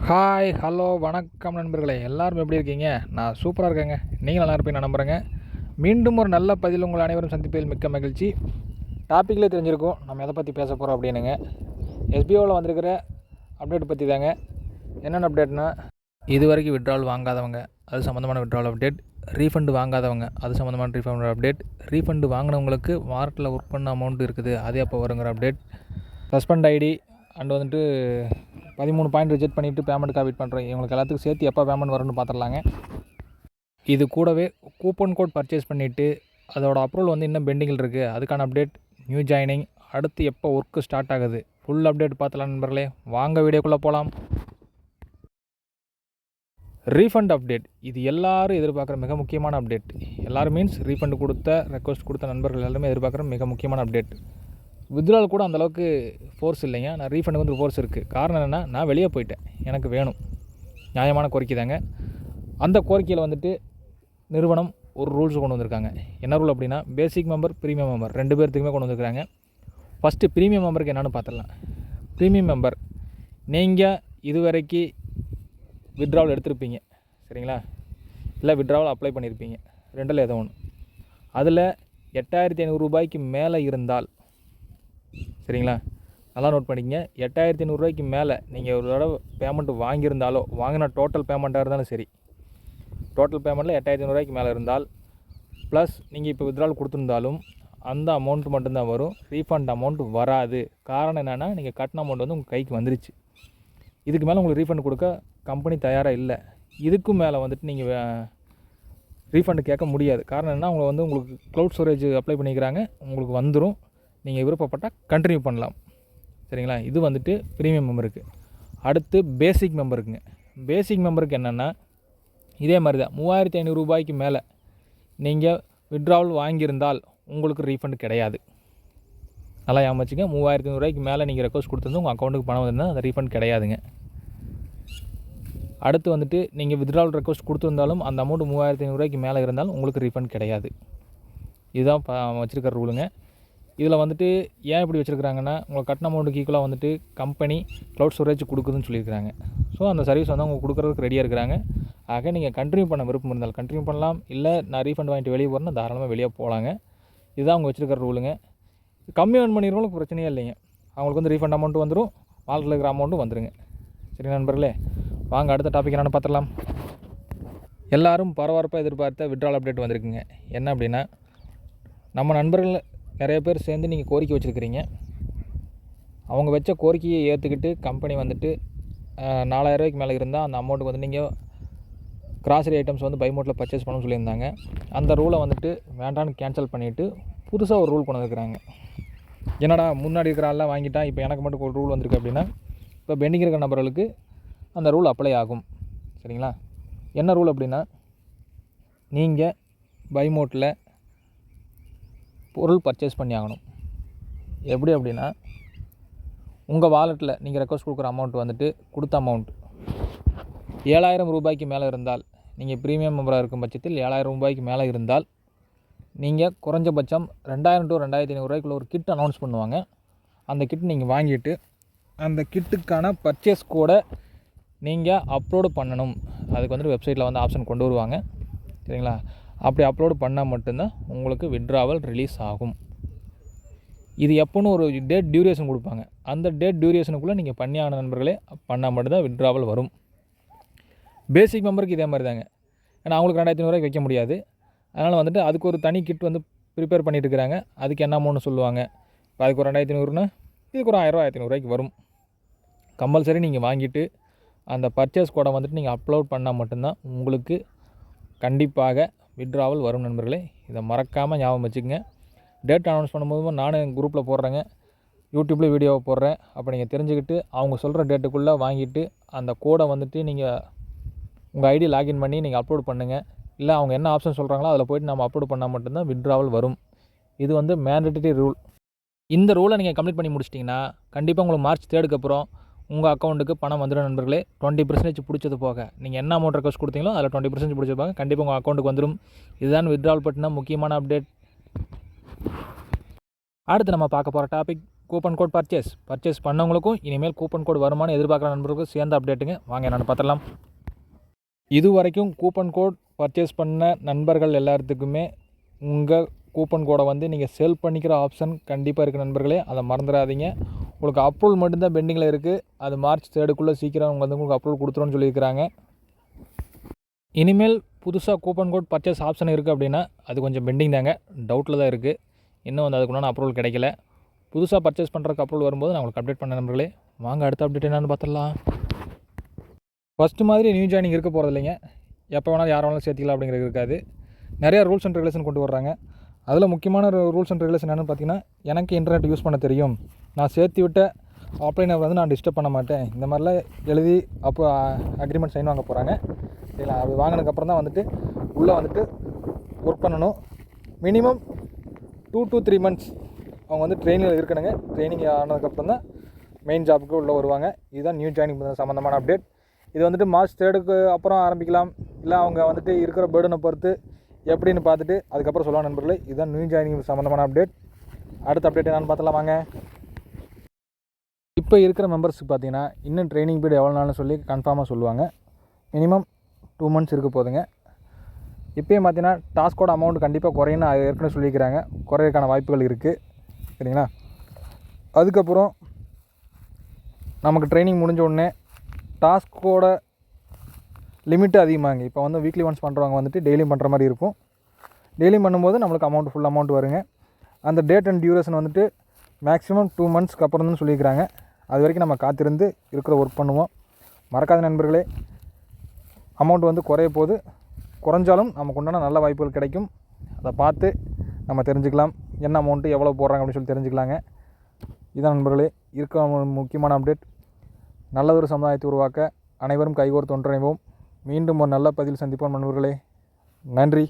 Hi hello வணக்கம் நண்பர்களே. எல்லோரும் எப்படி இருக்கீங்க? நான் சூப்பராக இருக்கேங்க. நீங்கள் நல்லா இருப்பீங்க நான் நம்புகிறேங்க மீண்டும் ஒரு நல்ல பதில் உங்கள் அனைவரும் சந்திப்பதில் மிக்க மகிழ்ச்சி. டாப்பிக்கில் தெரிஞ்சிருக்கும். நம்ம எதை பற்றி பேச போகிறோம் அப்படின்னுங்க. எஸ்பிஓவில் வந்திருக்கிற அப்டேட் பற்றி தாங்க. என்னென்ன அப்டேட்னா இது வரைக்கும் விட்ரால் வாங்காதவங்க அது சம்மந்தமான விட்ரால் அப்டேட் ரீஃபண்டு வாங்காதவங்க அது சம்மந்தமான ரீஃபண்ட் அப்டேட் ரீஃபண்டு வாங்கினவங்களுக்கு வாரத்தில் ஒர்க் பண்ண அமௌண்ட் இருக்குது. அது அப்போ வருங்கிற அப்டேட் சஸ்பெண்ட் ஐடி அண்ட் வந்துட்டு பதிமூணு பாயிண்ட் ரிஜெக்ட் பண்ணிவிட்டு பேமெண்ட் காப்பிட் பண்ணுறேன் இவங்களுக்கு எல்லாத்துக்கும் சேர்த்து எப்போ பேமெண்ட் வரும்னு பார்த்துடலாங்க இது கூடவே கூப்பன் கோட் பர்ச்சேஸ் பண்ணிவிட்டு அதோட அப்ரூவல் வந்து இன்னும் பெண்டிங்கில் இருக்குது அதுக்கான அப்டேட் நியூ ஜாயினிங் அடுத்து எப்போ ஒர்க்கு ஸ்டார்ட் ஆகுது. ஃபுல் அப்டேட் பார்த்தலாம் நண்பர்களே. வாங்க வீடியோக்குள்ளே போகலாம் ரீஃபண்ட் அப்டேட் இது எல்லாரும் எதிர்பார்க்குற மிக முக்கியமான அப்டேட் எல்லாரும் மீன்ஸ் ரீஃபண்ட் கொடுத்த ரெக்வஸ்ட் கொடுத்த நண்பர்கள் எல்லாருமே எதிர்பார்க்குற மிக முக்கியமான அப்டேட் வித்ரால் கூட அந்தளவுக்கு ஃபோர்ஸ் இல்லைங்க. நான் ரீஃபண்டுக்கு வந்து ஃபோர்ஸ் இருக்குது காரணம் என்னென்னா நான் வெளியே போயிட்டேன். எனக்கு வேணும். நியாயமான கோரிக்கை தாங்க. அந்த கோரிக்கையில் வந்துட்டு நிறுவனம் ஒரு ரூல்ஸ் கொண்டு வந்திருக்காங்க. என்ன ரூல் அப்படின்னா பேசிக் மெம்பர் ப்ரீமியம் மெம்பர் ரெண்டு பேர்த்துக்குமே கொண்டு வந்திருக்காங்க ஃபஸ்ட்டு ப்ரீமியம் மெம்பருக்கு என்னென்னு பார்த்துடலாம். ப்ரீமியம் மெம்பர் நீங்கள் இதுவரைக்கும் வித்ட்ராவல் எடுத்திருப்பீங்க. சரிங்களா? இல்லை வித்ட்ராவல் அப்ளை பண்ணியிருப்பீங்க ரெண்டில் ஏதோ ஒன்று அதில் எட்டாயிரத்தி ஐநூறு ரூபாய்க்கு மேலே இருந்தால் சரிங்களா? நல்லா நோட் பண்ணிக்கங்க. எட்டாயிரத்தி நூறுரூவாய்க்கு மேலே நீங்கள் ஒரு தடவை பேமெண்ட் வாங்கியிருந்தாலோ வாங்கின டோட்டல் பேமெண்ட்டாக இருந்தாலும் சரி. டோட்டல் பேமெண்ட்டில் எட்டாயிரத்தி நூறுரூவாய்க்கு மேலே இருந்தால் ப்ளஸ் நீங்கள் இப்போ வித்ட்ரால் கொடுத்துருந்தாலும் அந்த அமௌண்ட் மட்டும்தான் வரும். ரீஃபண்ட் அமௌண்ட் வராது. காரணம் என்னென்னா நீங்கள் கட்டின அமௌண்ட் வந்து உங்கள் கைக்கு வந்துருச்சு. இதுக்கு மேலே உங்களுக்கு ரீஃபண்ட் கொடுக்க கம்பெனி தயாராக இல்லை. இதுக்கும் மேலே வந்துட்டு நீங்கள் ரீஃபண்டு கேட்க முடியாது. காரணம் என்ன அவங்க வந்து உங்களுக்கு க்ளவுட் ஸ்டோரேஜ் அப்ளை பண்ணிக்கிறாங்க. உங்களுக்கு வந்துடும் நீங்கள் விருப்பப்பட்டால் கண்டினியூ பண்ணலாம். சரிங்களா? இது வந்துட்டு ப்ரீமியம் மெம்பருக்கு அடுத்து பேசிக் மெம்பருக்குங்க பேசிக் மெம்பருக்கு என்னென்னா இதே மாதிரி தான். மூவாயிரத்தி ஐநூறு ரூபாய்க்கு மேலே நீங்கள் விட்ராவல் வாங்கியிருந்தால் உங்களுக்கு ரீஃபண்ட் கிடையாது. நல்லா ஏமாச்சுங்க மூவாயிரத்தி ஐநூறுரூவாய்க்கு மேலே நீங்கள் ரெக்வஸ்ட் கொடுத்துருந்து உங்கள் அக்கௌண்ட்டுக்கு பணம் வந்திருந்தால் அந்த ரீஃபண்ட் கிடையாதுங்க. அடுத்து வந்துட்டு நீங்கள் வித்ராவல் ரெக்வஸ்ட் கொடுத்துருந்தாலும் அந்த அமௌண்ட் மூவாயிரத்தி ஐநூறுரூவாய்க்கு மேலே இருந்தாலும் உங்களுக்கு ரீஃபண்ட் கிடையாது. இதுதான் வச்சுருக்கிற ரூலுங்க இதில் வந்துட்டு ஏன் இப்படி வச்சுருக்குறாங்கன்னா உங்களை கட்டண அமௌண்ட்டுக்கு ஈக்குவலாக வந்துட்டு கம்பெனி க்ளவுட் ஸ்டோரேஜ் கொடுக்குதுன்னு சொல்லியிருக்காங்க ஸோ அந்த சர்வீஸ் வந்து அவங்க கொடுக்குறதுக்கு ரெடியாக இருக்கிறாங்க ஆக நீங்கள் கண்டினியூ பண்ண விருப்பம் இருந்தால் கண்டினியூ பண்ணலாம். இல்லை நான் ரீஃபண்ட் வாங்கிட்டு வெளியே போகிறேன்னா தாராளமாக வெளியே போகலாங்க. இதுதான் அவங்க வச்சுருக்கிற ரூலுங்க கம்மி ஏர்ன் பண்ணிடுறவங்களுக்கு பிரச்சனையே இல்லைங்க. அவங்களுக்கு வந்து ரீஃபண்ட் அமௌண்ட்டு வந்துடும் வாழ்க்கையில் இருக்கிற அமௌண்ட்டும் வந்துடுங்க சரி நண்பர்களே? வாங்க அடுத்த டாபிக் என்னென்னு பார்த்துடலாம். எல்லோரும் பரபரப்பாக எதிர்பார்த்த விட்ரால் அப்டேட் வந்திருக்குங்க. என்ன அப்படின்னா நம்ம நண்பர்கள் நிறைய பேர் சேர்ந்து நீங்கள் கோரிக்கை வச்சுருக்கிறீங்க. அவங்க வச்ச கோரிக்கையை ஏற்றுக்கிட்டு கம்பெனி வந்துட்டு நாலாயிரரூவாய்க்கு மேலே இருந்தால் அந்த அமௌண்ட்டுக்கு வந்து நீங்கள் கிராசரி ஐட்டம்ஸ் வந்து பைமோட்டில் பர்ச்சேஸ் பண்ணணும்னு சொல்லியிருந்தாங்க. அந்த ரூலை வந்துட்டு வேண்டான்னு கேன்சல் பண்ணிவிட்டு புதுசாக ஒரு ரூல் கொண்டு வந்துருக்குறாங்க. என்னடா முன்னாடி இருக்கிற ஆள்லாம் வாங்கிட்டா இப்போ எனக்கு மட்டும் ஒரு ரூல் வந்திருக்கு அப்படின்னா இப்போ பெண்டிங் இருக்கிற நபர்களுக்கு அந்த ரூல் அப்ளை ஆகும். சரிங்களா? என்ன ரூல் அப்படின்னா நீங்கள் பைமோட்டில் பொருள் பர்ச்சேஸ் பண்ணி ஆகணும். எப்படி அப்படின்னா உங்கள் வாலெட்டில் நீங்கள் ரெக்வஸ்ட் கொடுக்குற அமௌண்ட் வந்துட்டு கொடுத்த அமௌண்ட் ஏழாயிரம் ரூபாய்க்கு மேலே இருந்தால் நீங்கள் ப்ரீமியம் மெம்பராக இருக்கும் பட்சத்தில் ஏழாயிரம் ரூபாய்க்கு மேலே இருந்தால் நீங்கள் குறைஞ்சபட்சம் ரெண்டாயிரம் டு ரெண்டாயிரத்தி ஐநூறுரூவாய்க்குள்ள ஒரு கிட் அனௌன்ஸ் பண்ணுவாங்க. அந்த கிட் நீங்கள் வாங்கிட்டு அந்த கிட்டுக்கான பர்ச்சேஸ் கூட நீங்கள் அப்லோடு பண்ணணும். அதுக்கு வந்துட்டு வெப்சைட்டில் வந்து ஆப்ஷன் கொண்டு வருவாங்க. சரிங்களா? அப்படி அப்லோடு பண்ணால் மட்டும்தான் உங்களுக்கு விட்ராவல் ரிலீஸ் ஆகும். இது எப்போன்னு ஒரு டேட் டியூரேஷன் கொடுப்பாங்க. அந்த டேட் டியூரேஷனுக்குள்ளே நீங்கள் பண்ணியான நண்பர்களே பண்ணால் மட்டும்தான் விட்ராவல் வரும். பேசிக் மெம்பருக்கு இதே மாதிரி தாங்க. ஏன்னா அவங்களுக்கு ரெண்டாயிரத்தி ஐநூறுவாய்க்கு வைக்க முடியாது. அதனால் வந்துட்டு அதுக்கு ஒரு தனி கிட் வந்து ப்ரிப்பேர் பண்ணிட்டு இருக்கிறாங்க. அதுக்கு என்ன அமௌண்ட்னு சொல்லுவாங்க. இப்போ அதுக்கு ஒரு ரெண்டாயிரத்தி ஐநூறுனா இதுக்கு ஒரு ஆயிரரூவா ஆயிரத்தி ஐநூறுரூவாய்க்கு வரும். கம்பல்சரி நீங்கள் வாங்கிட்டு அந்த பர்ச்சேஸ் கோடை வந்துட்டு நீங்கள் அப்லோட் பண்ணால் மட்டும்தான் உங்களுக்கு கண்டிப்பாக விட்ராவல் வரும் நண்பர்களே. இதை மறக்காமல் ஞாபகம் வச்சுக்கோங்க. டேட் அனௌன்ஸ் பண்ணும்போது நானும் எங்கள் குரூப்பில் போடுறேங்க. யூடியூப்பில் வீடியோவை போடுறேன். அப்போ நீங்கள் தெரிஞ்சுக்கிட்டு அவங்க சொல்கிற டேட்டுக்குள்ளே வாங்கிட்டு அந்த கோடை வந்துட்டு நீங்கள் உங்கள் ஐடி லாகின் பண்ணி நீங்கள் அப்லோட் பண்ணுங்கள் இல்லை அவங்க என்ன ஆப்ஷன் சொல்கிறாங்களோ அதில் போய்ட்டு நம்ம அப்லோட் பண்ணால் மட்டும்தான் விட்ராவல் வரும். இது வந்து மேண்டட்டரி ரூல் இந்த ரூலை நீங்கள் கம்ப்ளீட் பண்ணி முடிச்சிட்டிங்கன்னா கண்டிப்பாக உங்களுக்கு மார்ச் தேர்டுக்கு அப்புறம் உங்கள் அக்கௌண்ட்டுக்கு பணம் வந்துடும் நண்பர்களே. டுவெண்ட்டி பர்சன்டேஜ் பிடிச்சது போக நீங்கள் என்ன அமௌண்ட் ரெக்வஸ்ட் கொடுத்தீங்களோ அதில் டுவெண்ட்டி பர்சன்டேஜ் பிடிச்சிருப்பாங்க கண்டிப்பாக உங்கள் அக்கௌண்ட்டுக்கு வந்துடும் இதுதான் வித்ட்ரால் பட்டினா முக்கியமான அப்டேட் அடுத்து நம்ம பார்க்க போகிற topic coupon code purchase purchase பண்ணவங்களுக்கும் இனிமேல் கூப்பன் கோட் வருமானு எதிர்பார்க்குற நண்பர்களுக்கும் சேர்ந்த அப்டேட்டுங்க வாங்க என்னென்னு பார்த்துடலாம். இது வரைக்கும் கூப்பன் கோட் பர்ச்சேஸ் பண்ண நண்பர்கள் எல்லாத்துக்குமே உங்கள் கூப்பன் கோடை வந்து நீங்கள் சேல் பண்ணிக்கிற ஆப்ஷன் கண்டிப்பாக இருக்குது நண்பர்களே. அதை மறந்துடாதீங்க. உங்களுக்கு அப்ரூவல் மட்டும்தான் பெண்டிங்கில் இருக்குது அது மார்ச் தேர்டுக்குள்ளே சீக்கிரம் அவங்க வந்து உங்களுக்கு அப்ரூவல் கொடுத்துருன்னு சொல்லியிருக்கிறாங்க. இனிமேல் புதுசாக கூப்பன் கோட் பர்ச்சேஸ் ஆப்ஷன் இருக்குது அப்படின்னா அது கொஞ்சம் பெண்டிங் தாங்க. டவுட்டில் தான் இருக்குது இன்னும் வந்து அதுக்குண்டான அப்ரூவல் கிடைக்கல. புதுசாக பர்ச்சேஸ் பண்ணுறதுக்கு அப்ரூவல் வரும்போது நான் உங்களுக்கு அப்டேட் பண்ண நம்பர்களே வாங்க அடுத்த அப்டேட் என்னென்னு பார்த்துடலாம். ஃபஸ்ட்டு மாதிரி நியூ ஜாயினிங் இருக்க போகிறது இல்லைங்க. எப்போ வேணாலும் யார் வேணாலும் சேர்த்திக்கலாம் அப்படிங்கிறது இருக்காது. நிறையா ரூல்ஸ் அண்ட் ரெகுலேஷன் கொண்டு வர்றாங்க. அதில் முக்கியமான ரூல்ஸ் அண்ட் ரெகுலேஷன் என்னென்னு பார்த்தீங்கன்னா எனக்கு இன்டர்நெட் யூஸ் பண்ண தெரியும். நான் சேர்த்து விட்ட ஆஃப்லைனை வந்து நான் டிஸ்டர்ப் பண்ண மாட்டேன். இந்த மாதிரிலாம் எழுதி அப்போ அக்ரிமெண்ட் சைன் வாங்க போகிறாங்க இல்லை அது வாங்கினதுக்கப்புறம் தான் வந்துட்டு உள்ளே வந்துட்டு ஒர்க் பண்ணணும். Minimum two to three months அவங்க வந்து ட்ரைனிங்கில் இருக்கணுங்க. ட்ரைனிங் ஆனதுக்கப்புறம் தான் மெயின் ஜாபுக்கு உள்ளே வருவாங்க. இதுதான் நியூ ஜாயினிங் சம்மந்தமான அப்டேட் இது வந்துட்டு மார்ச் தேர்டுக்கு அப்புறம் ஆரம்பிக்கலாம். இல்லை அவங்க வந்துட்டு இருக்கிற பேர்டனை பொறுத்து எப்படின்னு பார்த்துட்டு அதுக்கப்புறம் சொல்லலாம் நண்பர்களே. இதுதான் நியூ ஜாயினிங் சம்மந்தமான அப்டேட் அடுத்த அப்டேட் என்னென்னு பார்த்தலாம் வாங்க. இப்போ இருக்கிற மெம்பர்ஸுக்கு பார்த்தீங்கன்னா இன்னும் ட்ரைனிங் பீரியட் எவ்வளோ நாள்னு சொல்லி கன்ஃபார்மாக சொல்லுவாங்க. மினிமம் டூ மந்த்ஸ் இருக்க போதுங்க. இப்போயும் பார்த்தீங்கன்னா டாஸ்கோட அமௌண்ட் கண்டிப்பாக குறையுன்னு ஏற்கனவே சொல்லியிருக்கிறாங்க. குறையிறதுக்கான வாய்ப்புகள் இருக்குது சரிங்களா? அதுக்கப்புறம் நமக்கு ட்ரைனிங் முடிஞ்ச உடனே டாஸ்கோட லிமிட்டு அதிகமாகுங்க இப்போ வந்து வீக்லி ஒன்ஸ் பண்ணுறவங்க வந்துட்டு டெய்லியும் பண்ணுற மாதிரி இருக்கும். டெய்லியும் பண்ணும்போது நம்மளுக்கு அமௌண்ட் ஃபுல் அமௌண்ட் வருங்க. அந்த டேட் அண்ட் டியூரேஷன் வந்துட்டு மேக்ஸிமம் டூ மந்த்ஸ்க்கு அப்புறம் தான் சொல்லியிருக்கிறாங்க. அது வரைக்கும் நம்ம காத்திருந்து இருக்கிற ஒர்க் பண்ணுவோம். மறக்காத நண்பர்களே அமௌண்ட் வந்து குறைய போது குறைஞ்சாலும் நமக்கு உண்டான நல்ல வாய்ப்புகள் கிடைக்கும். அதை பார்த்து நம்ம தெரிஞ்சுக்கலாம். என்ன அமௌண்ட்டு எவ்வளோ போடுறாங்க அப்படின்னு சொல்லி தெரிஞ்சுக்கலாங்க. இதான் நண்பர்களே இருக்க முக்கியமான அப்டேட் நல்லதொரு சமுதாயத்தை உருவாக்க அனைவரும் கைகோர்த்து ஒன்றிணைவோம். மீண்டும் ஒரு நல்ல பதில் சந்திப்போம் நண்பர்களே நன்றி.